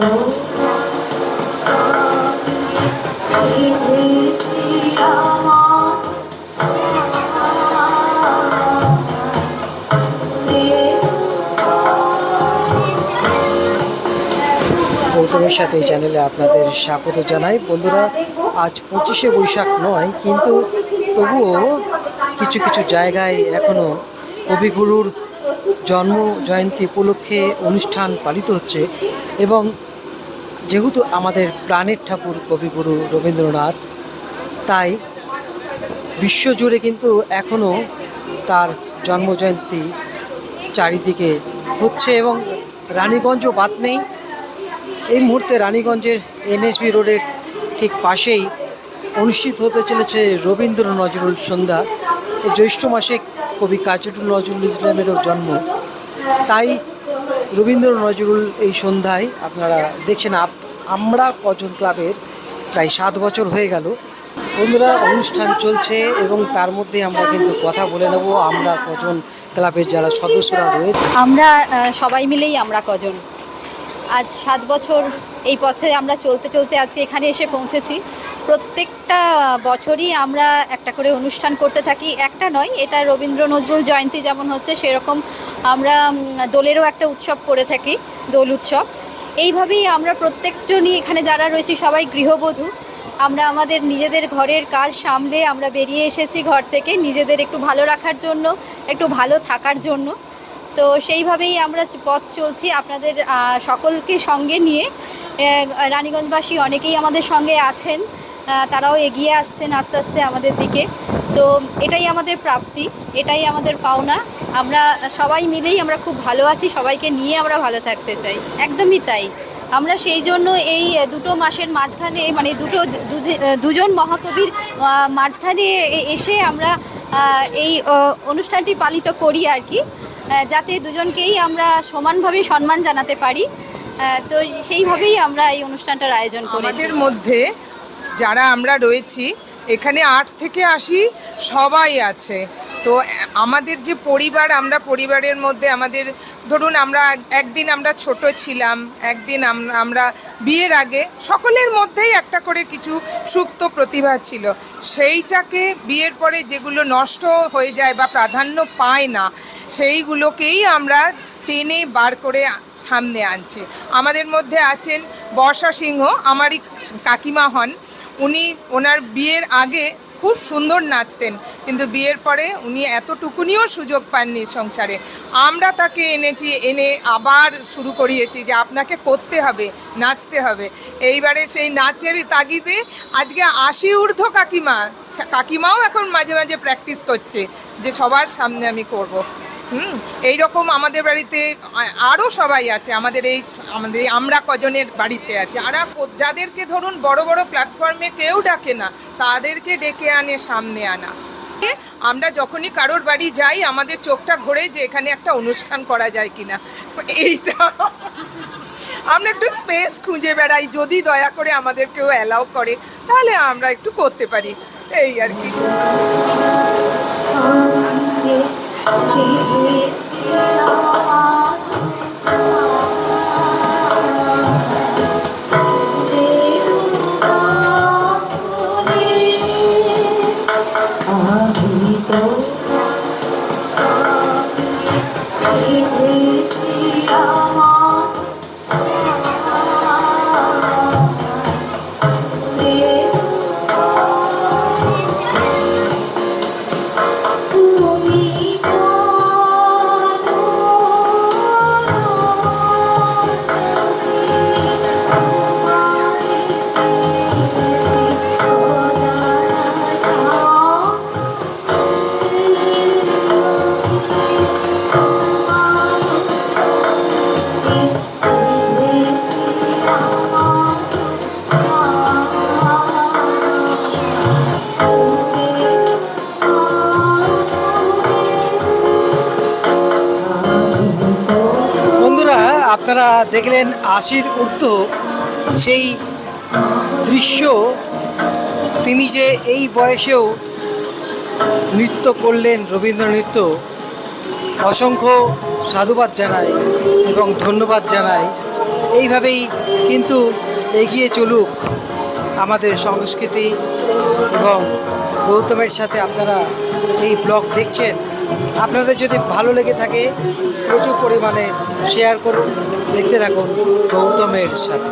গৌতমের সাথে এই চ্যানেলে আপনাদের স্বাগত জানাই। বন্ধুরা, আজ পঁচিশে বৈশাখ নয়, কিন্তু তবুও কিছু কিছু জায়গায় এখনও কবিগুরুর জন্ম জয়ন্তী উপলক্ষে অনুষ্ঠান পালিত হচ্ছে এবং যেহেতু আমাদের প্রাণের ঠাকুর কবিগুরু রবীন্দ্রনাথ, তাই বিশ্বজুড়ে কিন্তু এখনও তার জন্মজয়ন্তী চারিদিকে হচ্ছে এবং রানীগঞ্জও বাদ নেই। এই মুহূর্তে রানীগঞ্জের এনএসবি রোডের ঠিক পাশেই অনুষ্ঠিত হতে চলেছে রবীন্দ্র নজরুল সন্ধ্যা। জ্যৈষ্ঠ মাসে কবি কাজী নজরুল ইসলামেরও জন্ম। তাই রবীন্দ্র নজরুল এই সন্ধ্যায় আপনারা দেখছেন আপ- আমরা কজন ক্লাবের প্রায় সাত বছর হয়ে গেল। বন্ধুরা, অনুষ্ঠান চলছে এবং তার মধ্যে আমরা কিন্তু কথা বলে নেব। আমরা কজন ক্লাবের যারা সদস্যরা রয়েছে। আমরা সবাই মিলেই আমরা কজন। আজ সাত বছর এই পথে আমরা চলতে চলতে আজকে এখানে এসে পৌঁছেছি। প্রত্যেকটা বছরই আমরা একটা করে অনুষ্ঠান করতে থাকি। একটা নয়, এটা রবীন্দ্র নজরুল জয়ন্তী যেমন হচ্ছে, সেরকম আমরা দোলেরও একটা উৎসব করে থাকি, দোল উৎসব। এইভাবেই আমরা প্রত্যেকজনই এখানে যারা রয়েছি সবাই গৃহবধূ। আমরা আমাদের নিজেদের ঘরের কাজ সামলে আমরা বেরিয়ে এসেছি ঘর থেকে নিজেদের একটু ভালো রাখার জন্য, একটু ভালো থাকার জন্য। তো সেইভাবেই আমরা পথ চলছি আপনাদের সকলকে সঙ্গে নিয়ে। রানীগঞ্জবাসী অনেকেই আমাদের সঙ্গে আছেন তারাও এগিয়ে আসছেন আস্তে আস্তে আমাদের দিকে। তো এটাই আমাদের প্রাপ্তি, এটাই আমাদের পাওনা। আমরা সবাই মিলেই আমরা খুব ভালো আছি, সবাইকে নিয়ে আমরা ভালো থাকতে চাই। একদমই তাই। আমরা সেই জন্য এই দুটো মাসের মাঝখানে মানে দুটো দুজন মহাকবির মাঝখানে এসে আমরা এই অনুষ্ঠানটি পালিত করি আর কি। যাতে দুজনকেই আমরা সমানভাবে সম্মান জানাতে পারি। তো সেইভাবেই আমরা এই অনুষ্ঠানটার আয়োজন করেছি। মধ্যে যারা আমরা রয়েছি এখানে আট থেকে আশি সবাই আছে। তো আমাদের যে পরিবার, আমরা পরিবারের মধ্যে আমাদের, ধরুন আমরা একদিন আমরা ছোট ছিলাম, একদিন আমরা বিয়ের আগে সকলের মধ্যেই একটা করে কিছু সুপ্ত প্রতিভা ছিল। সেইটাকে বিয়ের পরে যেগুলো নষ্ট হয়ে যায় বা প্রাধান্য পায় না, সেইগুলোকেই আমরা টেনে বার করে সামনে আনছি। আমাদের মধ্যে আছেন বর্ষা সিংহ, আমারই কাকিমা হন। উনি ওনার বিয়ের আগে খুব সুন্দর নাচতেন, কিন্তু বিয়ের পরে উনি এতটুকুনিও সুযোগ পাননি সংসারে আমরা তাকে এনেছি, এনে আবার শুরু করিয়েছি যে আপনাকে করতে হবে, নাচতে হবে এইবারে সেই নাচের তাগিদে আজকে আশি ঊর্ধ্ব কাকিমা, কাকিমাও এখন মাঝে মাঝে প্র্যাকটিস করছে যে সবার সামনে আমি করব। হুম, এইরকম আমাদের বাড়িতে আরও সবাই আছে, আমাদের এই আমাদের এই আমরা কজনের বাড়িতে আছে। আর যাদেরকে ধরুন বড় বড় প্ল্যাটফর্মে কেউ ডাকে না, তাদেরকে ডেকে আনে, সামনে আনা। আমরা যখনই কারোর বাড়ি যাই, আমাদের চোখটা ঘোরে যে এখানে একটা অনুষ্ঠান করা যায় কিনা। এইটা আমরা একটু স্পেস খুঁজে বেড়াই, যদি দয়া করে আমাদের কেউ অ্যালাউ করে, তাহলে আমরা একটু করতে পারি। এই আর কি। বন্ধুরা আপনারা দেখলেন আশির ঊর্ধ্ব সেই দৃশ্য। তিনি যে এই বয়সেও নৃত্য করলেন, রবীন্দ্র নৃত্য, অসংখ্য সাধুবাদ জানাই এবং ধন্যবাদ জানাই এইভাবেই কিন্তু এগিয়ে চলুক আমাদের সংস্কৃতি এবং গৌতমের সাথে আপনারা এই ব্লগ দেখছেন। আপনাদের যদি ভালো লেগে থাকে প্রচুর পরিমাণে শেয়ার করুন দেখতে থাকুন গৌতমের সাথে।